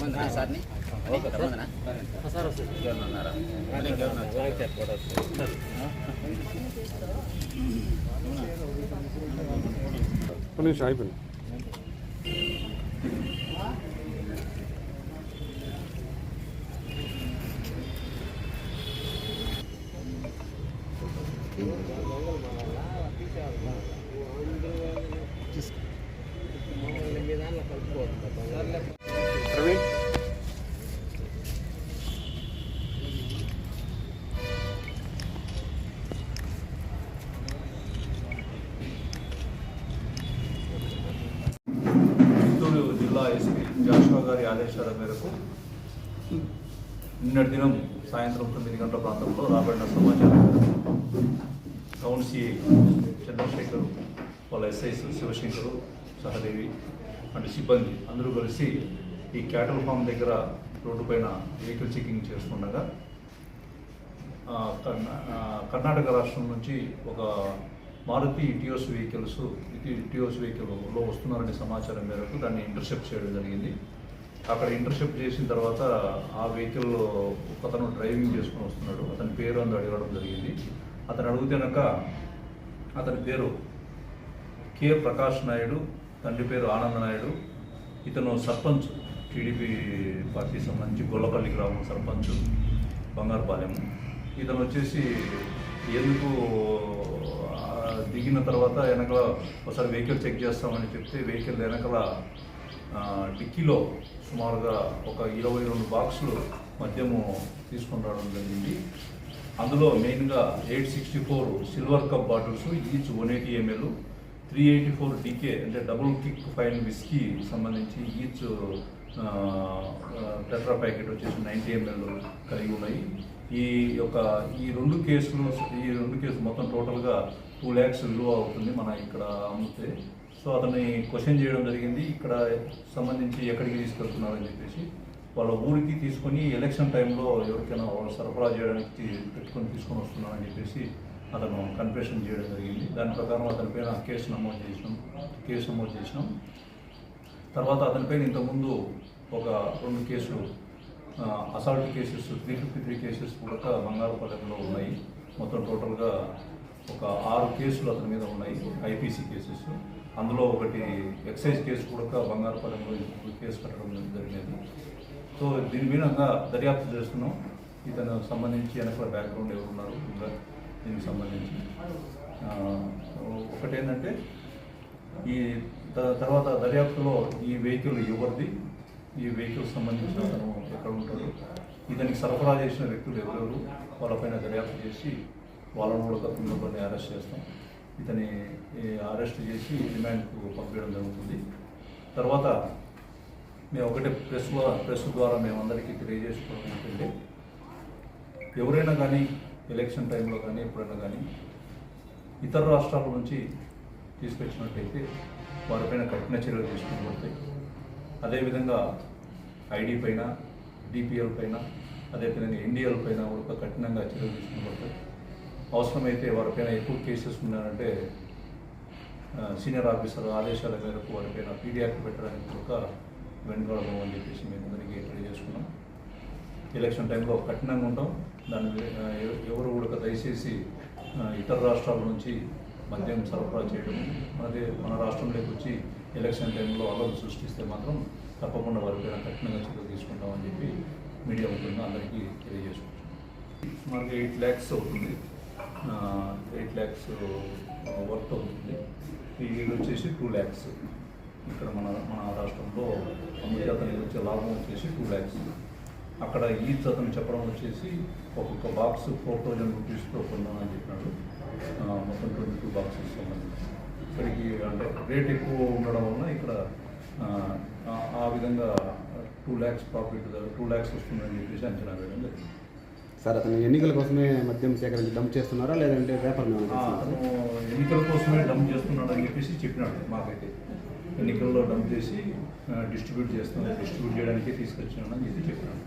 రమ్మందినా సార్ని? రమ్మందినా ఇంకెవరన్నా ఉన్నారా మళ్ళీ ఒక నిమిషం అయిపోయింది ఎస్పీ జాషువా గారి ఆదేశాల మేరకు నిన్నటి దినం సాయంత్రం తొమ్మిది గంటల ప్రాంతంలో రాబడిన సమాచారం. టౌన్ సిఐ చంద్రశేఖర్ వాళ్ళ ఎస్ఐస్ శివశంకరు సహదేవి అంటే సిబ్బంది అందరూ కలిసి ఈ క్యాటల్ ఫామ్ దగ్గర రోడ్డు పైన వెహికల్ చెకింగ్ చేస్తుండగా కర్ణా- కర్ణాటక రాష్ట్రం నుంచి ఒక మారుతి ఇటియోస్ వెహికల్స్ ఇటియోస్ వెహికల్లో వస్తున్నారనే సమాచారం మేరకు దాన్ని ఇంటర్సెప్ట్ చేయడం జరిగింది. అక్కడ ఇంటర్సెప్ట్ చేసిన తర్వాత ఆ వెహికల్ ఒకతను డ్రైవింగ్ చేసుకుని వస్తున్నాడు. అతని పేరు అందు అడగడం జరిగింది. అతను అడుగుతేనక అతని పేరు కె ప్రకాష్ నాయుడు తండ్రి పేరు ఆనంద నాయుడు ఇతను సర్పంచ్ టీడీపీ పార్టీ సంబంధించి గొల్లపల్లి గ్రామం సర్పంచ్ బంగారుపాలెం. ఇతను వచ్చేసి ఎందుకు దిగిన తర్వాత వెనకల ఒకసారి వెహికల్ చెక్ చేస్తామని చెప్తే వెహికల్ వెనకల డిక్కీలో సుమారుగా ఒక ఇరవై రెండు బాక్సులు మద్యము తీసుకుని రావడం జరిగింది. అందులో మెయిన్గా eight sixty four silver cup bottles each one eighty ML three eighty four DK అంటే డబుల్ కిక్ ఫైన్ విస్కీ సంబంధించి ఈచ్ టెట్రా ప్యాకెట్ వచ్చేసి నైంటీ ఎంఎల్ కలిగి ఉన్నాయి. ఈ యొక్క ఈ రెండు కేసులు ఈ రెండు కేసులు మొత్తం టోటల్గా టూ ల్యాక్స్ విలువ అవుతుంది మన ఇక్కడ అమ్మితే. సో అతన్ని క్వశ్చన్ చేయడం జరిగింది ఇక్కడ సంబంధించి ఎక్కడికి తీసుకెళ్తున్నారని చెప్పేసి. వాళ్ళ ఊరికి తీసుకొని ఎలక్షన్ టైంలో ఎవరికైనా వాళ్ళు సరఫరా చేయడానికి పెట్టుకొని తీసుకొని వస్తున్నారని చెప్పేసి అతను కన్ఫెషన్ చేయడం జరిగింది. దాని ప్రకారం అతని పైన కేసు నమోదు చేసినాం కేసు నమోదు చేసినాం. తర్వాత అతనిపైన ఇంతకుముందు ఒక రెండు కేసులు assault cases three fifty three cases కూడా బంగారుపాలెంలో ఉన్నాయి. మొత్తం టోటల్గా ఒక ఆరు కేసులు అతని మీద ఉన్నాయి ఐపీసీ కేసెస్ అందులో ఒకటి ఎక్సైజ్ కేసు కూడా బంగారుపాలెంలో ఇప్పుడు కేసు కట్టడం జరిగినది సో దీని మీద దర్యాప్తు చేస్తున్నాం. ఇతను సంబంధించి వెనక బ్యాక్గ్రౌండ్ ఎవరు ఉన్నారు ఇంకా దీనికి సంబంధించి. ఒకటేంటంటే ఈ తర్వాత దర్యాప్తులో ఈ వెహికల్ ఎవరిది? ఈ వెహికల్ సంబంధించిన అతను ఎక్కడ ఉంటాడు? ఇతనికి సరఫరా చేసిన వ్యక్తులు ఎవరెవరు? వాళ్ళపైన దర్యాప్తు చేసి వాళ్ళను కూడా తప్పకుండా కొన్ని అరెస్ట్ చేస్తాం. ఇతని అరెస్ట్ చేసి రిమాండ్కు పంపించడం జరుగుతుంది. తర్వాత మేము ఒకటే ప్రెస్ ప్రెస్ ద్వారా మేమందరికీ తెలియజేసుకోవడం ఏంటంటే ఎవరైనా కానీ ఎలక్షన్ టైంలో కానీ ఎప్పుడైనా కానీ ఇతర రాష్ట్రాల నుంచి తీసుకొచ్చినట్టయితే వారిపైన కఠిన చర్యలు తీసుకుని అదేవిధంగా ఐడి పైన డిపిఎల్ పైన అదేవిధంగా ఎన్డీఎల్ పైన కూడా కఠినంగా చర్యలు తీసుకుని అవసరమైతే వారిపైన ఎక్కువ కేసెస్ ఉన్నారంటే సీనియర్ ఆఫీసర్ ఆదేశాల మేరకు వారిపైన పీడియాక్ట్ పెట్టడానికి కూడా వెనుకడము అని చెప్పేసి మేము అందరికీ తెలియజేసుకున్నాం. ఎలక్షన్ టైంలో కఠినంగా ఉంటాం. దాని ఎవరు కూడా దయచేసి ఇతర రాష్ట్రాల నుంచి మద్యం సరఫరా చేయడం మనదే మన రాష్ట్రంలోకి వచ్చి ఎలక్షన్ టైంలో అల్లలు సృష్టిస్తే మాత్రం తప్పకుండా వారిపైన కఠినంగా చర్యలు తీసుకుంటామని చెప్పి మీడియా ముఖ్యంగా అందరికీ తెలియజేసుకుంటాం మనకి ఎయిట్ ల్యాక్స్ అవుతుంది. ఎయిట్ ల్యాక్స్ వర్క్ అవుతుంది. ఇది వచ్చేసి టూ ల్యాక్స్. ఇక్కడ మన మన రాష్ట్రంలో అమెరికా అతనికి వచ్చే లాభం వచ్చేసి టూ ల్యాక్స్. అక్కడ ఈచ్ అతను చెప్పడం వచ్చేసి ఒక్కొక్క బాక్స్ ఫోర్ థౌజండ్ రూపీస్తో కొన్నానని చెప్పినాడు. మొత్తం ట్వంటీ టూ బాక్సెస్ సంబంధించి. ఇక్కడికి అంటే రేట్ ఎక్కువ ఉండడం వలన ఇక్కడ ఆ, విధంగా two lakhs profit two lakhs వస్తుందని చెప్పేసి అంచనా వేయడం జరిగింది. సార్ అతను ఎన్నికల కోసమే మద్యం సేకరించి డంప్ చేస్తున్నారా? లేదంటే పేపర్ అతను ఎన్నికల కోసమే డంప్ చేస్తున్నాడు అని చెప్పేసి చెప్పినాడు మాకైతే. ఎన్నికల్లో డంప్ చేసి డిస్ట్రిబ్యూట్ చేస్తున్నాడు డిస్ట్రిబ్యూట్ చేయడానికే తీసుకొచ్చినాడు అని చెప్పి చెప్పినాడు.